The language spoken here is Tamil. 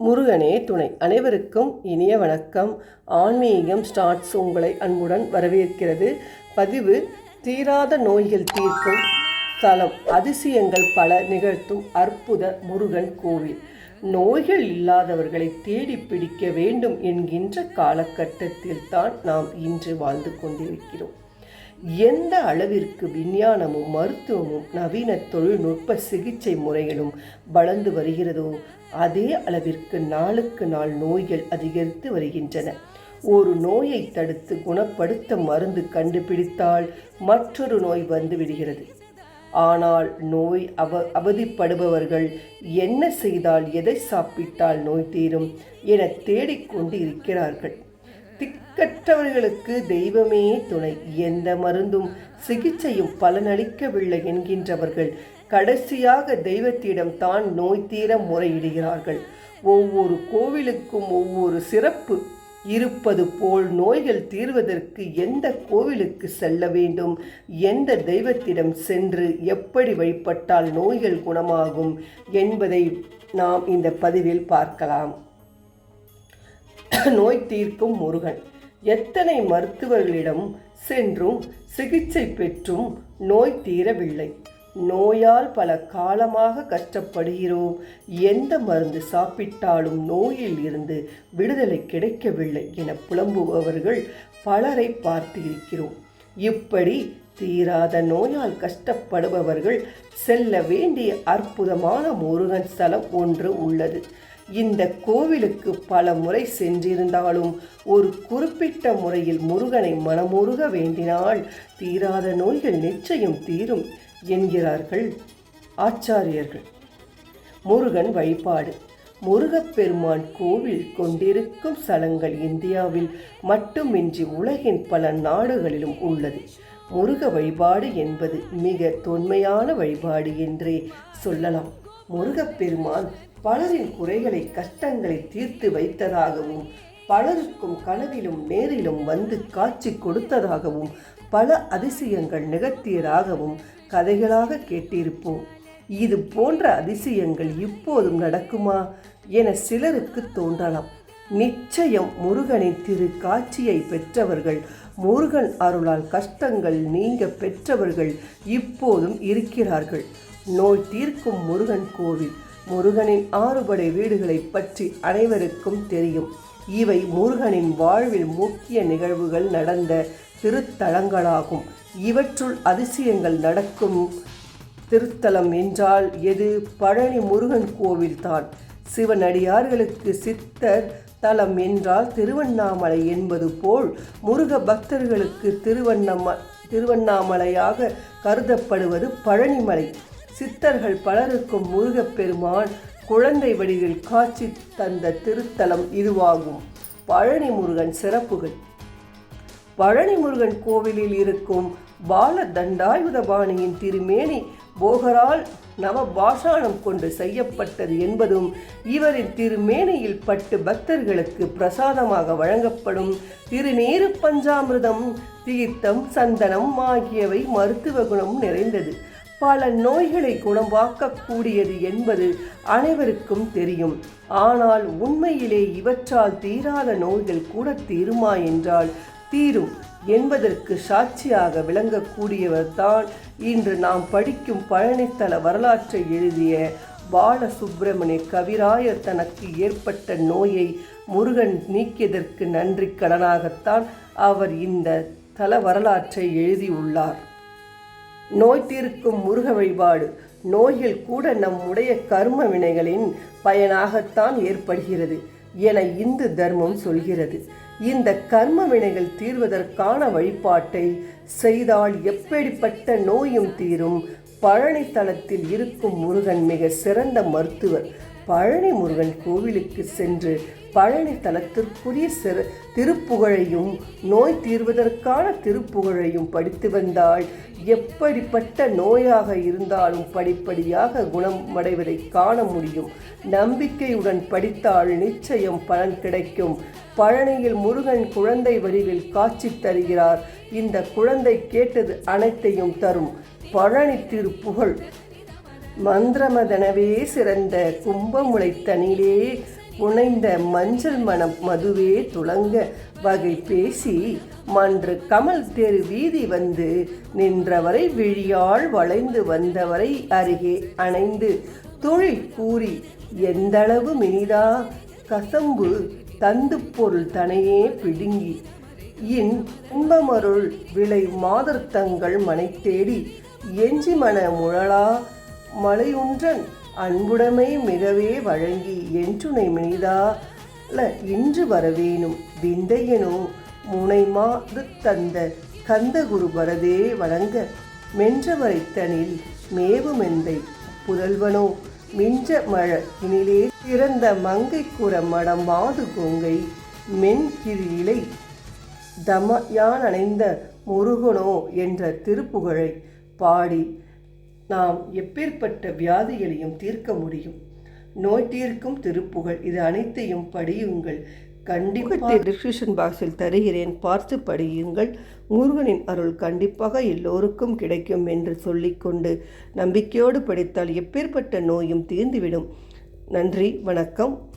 முருகனே துணை. அனைவருக்கும் இனிய வணக்கம். ஆன்மீகம் ஸ்டார்ட்ஸ் உங்களை அன்புடன் வரவேற்கிறது. பதிவு தீராத நோய்கள் தீர்க்கும் ஸ்தலம் அதிசயங்கள் பல நிகழ்த்தும் அற்புத முருகன் கோவில். நோய்கள் இல்லாதவர்களை தேடி பிடிக்க வேண்டும் என்கின்ற காலகட்டத்தில் தான் நாம் இன்று வாழ்ந்து கொண்டிருக்கிறோம். எந்த அளவிற்கு விஞ்ஞானமும் மருத்துவமும் நவீன தொழில்நுட்ப சிகிச்சை முறைகளும் வளர்ந்து வருகிறதோ அதே அளவிற்கு நாளுக்கு நாள் நோய்கள் அதிகரித்து வருகின்றன. ஒரு நோயை தடுத்து குணப்படுத்த மருந்து கண்டுபிடித்தால் மற்றொரு நோய் வந்து விடுகிறது. ஆனால் நோய் அவ அவதிப்படுபவர்கள் என்ன செய்தால் எதை சாப்பிட்டால் நோய் தீரும் என தேடிக்கொண்டு இருக்கிறார்கள். திக்கற்றவர்களுக்கு தெய்வமே துணை. எந்த மருந்தும் சிகிச்சையும் பலனளிக்கவில்லை என்கின்றவர்கள். கடைசியாக தெய்வத்திடம் தான் நோய் தீர முறையிடுகிறார்கள். ஒவ்வொரு கோவிலுக்கும் ஒவ்வொரு சிறப்பு. இருப்பது போல் நோய்கள் தீர்வதற்கு எந்த கோவிலுக்கு செல்ல வேண்டும்? எந்த தெய்வத்திடம் சென்று எப்படி வழிபட்டால் நோய்கள் குணமாகும்? என்பதை நாம் இந்த பதிவில் பார்க்கலாம். நோய் தீர்க்கும் முருகன். எத்தனை மருத்துவர்களிடம் சென்றும் சிகிச்சை பெற்றும் நோய் தீரவில்லை. நோயால் பல காலமாக கஷ்டப்படுகிறோம். எந்த மருந்து சாப்பிட்டாலும் நோயில் இருந்து விடுதலை கிடைக்கவில்லை என புலம்புபவர்கள் பலரை பார்த்து இருக்கிறோம் இப்படி தீராத நோயால் கஷ்டப்படுபவர்கள் செல்ல வேண்டிய அற்புதமான முருகன் ஸ்தலம் ஒன்று உள்ளது. இந்த கோவிலுக்கு பல முறை சென்றிருந்தாலும் ஒரு குறிப்பிட்ட முறையில் முருகனை மனமுருக வேண்டினால் தீராத நோய்கள் நிச்சயம் தீரும் என்கிறார்கள் ஆச்சாரியர்கள். முருகன் வழிபாடு. முருகப்பெருமான் கோவில் கொண்டிருக்கும் ஸ்தலங்கள் இந்தியாவில் மட்டுமின்றி உலகின் பல நாடுகளிலும் உள்ளது. முருக வழிபாடு என்பது மிக தொன்மையான வழிபாடு என்றே சொல்லலாம். முருகப்பெருமான் பலரின் குறைகளை கஷ்டங்களை தீர்த்து வைத்ததாகவும் பலருக்கும் கனவிலும் நேரிலும் வந்து காட்சி கொடுத்ததாகவும் பல அதிசயங்கள் நிகழ்த்தியதாகவும் கதைகளாக கேட்டிருப்போம். இது போன்ற அதிசயங்கள் இப்போதும் நடக்குமா என சிலருக்கு தோன்றலாம். நிச்சயம் முருகனின் திரு காட்சியை பெற்றவர்கள் முருகன் அருளால் கஷ்டங்கள் நீங்க பெற்றவர்கள் இப்போதும் இருக்கிறார்கள். நோய் தீர்க்கும் முருகன் கோவில். முருகனின் ஆறுபடை வீடுகளை பற்றி அனைவருக்கும் தெரியும். இவை முருகனின் வாழ்வில் முக்கிய நிகழ்வுகள் நடந்த திருத்தலங்களாகும். இவற்றுள் அதிசயங்கள் நடக்கும் திருத்தலம் என்றால் எது? பழனி முருகன் கோவில்தான் சிவனடியார்களுக்கு சித்தர் தலம் என்றால் திருவண்ணாமலை என்பது போல் முருக பக்தர்களுக்கு திருவண்ணாம திருவண்ணாமலையாக கருதப்படுவது பழனிமலை. சித்தர்கள் பலருக்கும் முருகப்பெருமான் குழந்தை வடிவில் காட்சி தந்த திருத்தலம் இதுவாகும். பழனி முருகன் சிறப்புகள். பழனி முருகன் கோவிலில் இருக்கும் பால தண்டாயுதபாணியின் திருமேனி போகரால் நவ பாஷாணம் கொண்டு செய்யப்பட்டது என்பதும் இவரின் திருமேனியில் பட்டு பக்தர்களுக்கு பிரசாதமாக வழங்கப்படும் திருநீரு பஞ்சாமிரதம் தீர்த்தம் சந்தனம் ஆகியவை மருத்துவ குணம் நிறைந்தது. பல நோய்களை குணமாக்கக்கூடியது என்பது அனைவருக்கும் தெரியும். ஆனால் உண்மையிலே இவற்றால் தீராத நோய்கள் கூட தீருமா என்றால் தீரும். என்பதற்கு சாட்சியாக விளங்கக்கூடியவர் தான் இன்று நாம் படிக்கும் பழனித்தல வரலாற்றை எழுதிய பாலசுப்பிரமணிய கவிராயர் தனக்கு ஏற்பட்ட நோயை முருகன் நீக்கியதற்கு நன்றி கடனாகத்தான் அவர் இந்த தல வரலாற்றை எழுதியுள்ளார். நோய் தீர்க்கும் முருக வழிபாடு. நோய்கள் கூட நம்முடைய கர்ம வினைகளின் பயனாகத்தான் ஏற்படுகிறது என இந்து தர்மம் சொல்கிறது. இந்த கர்ம வினைகள் தீர்வதற்கான வழிபாட்டை செய்தால் எப்படிப்பட்ட நோயும் தீரும்? பழனி தளத்தில் இருக்கும் முருகன் மிக சிறந்த மருத்துவர். பழனி முருகன் கோவிலுக்கு சென்று பழனி தலத்திற்குரிய சிறு திருப்புகழையும் நோய் தீர்வதற்கான திருப்புகழையும் படித்து வந்தால் எப்படிப்பட்ட நோயாக இருந்தாலும் படிப்படியாக குணமடைவதை காண முடியும். நம்பிக்கையுடன் படித்தால் நிச்சயம் பலன் கிடைக்கும். பழனியில் முருகன் குழந்தை வடிவில் காட்சி தருகிறார். இந்த குழந்தை கேட்டது அனைத்தையும் தரும். பழனி திருப்புகழ் மந்திரமதனவே சிறந்த கும்பமுளைத்தனிலே புனைந்த மஞ்சள் மணம் மதுவே துளங்க வகை பேசி மன்று கமல் தெரு வீதி வந்து நின்றவரை விழியால் வளைந்து வந்தவரை அருகே அணைந்து தொழில் கூறி எந்தளவு மினிதா? கசம்பு தந்து பொருள் தனையே பிடுங்கி இன் இன்பமருள் விளை மாதர்த்தங்கள் மனை தேடி எஞ்சி மன முழலா மலையுன்றன் அன்புடைமை மிகவே வழங்கி என்றுனை மினிதால இன்று வரவேணும் விந்தையனோ முனைமாது தந்த கந்தகுரு வரதே வழங்க மென்றவரைத்தனில் மேவுமெந்தை புதல்வனோ மிஞ்ச மழ இனிலே சிறந்த மங்கை கூற மடம் மாது கொங்கை மென்கிரியிலை தமயான் அணைந்த முருகனோ என்ற திருப்புகழை பாடி நாம் எப்பேற்பட்ட வியாதிகளையும் தீர்க்க முடியும். நோய் தீர்க்கும் திருப்புகழ் இது அனைத்தையும் படியுங்கள். கண்டிப்பாக டிஸ்கிரிப்ஷன் பாக்ஸில் தருகிறேன். பார்த்து படியுங்கள். முருகனின் அருள் கண்டிப்பாக எல்லோருக்கும் கிடைக்கும் என்று சொல்லிக்கொண்டு நம்பிக்கையோடு படித்தால் எப்பேற்பட்ட நோயும் தீர்ந்துவிடும். நன்றி வணக்கம்.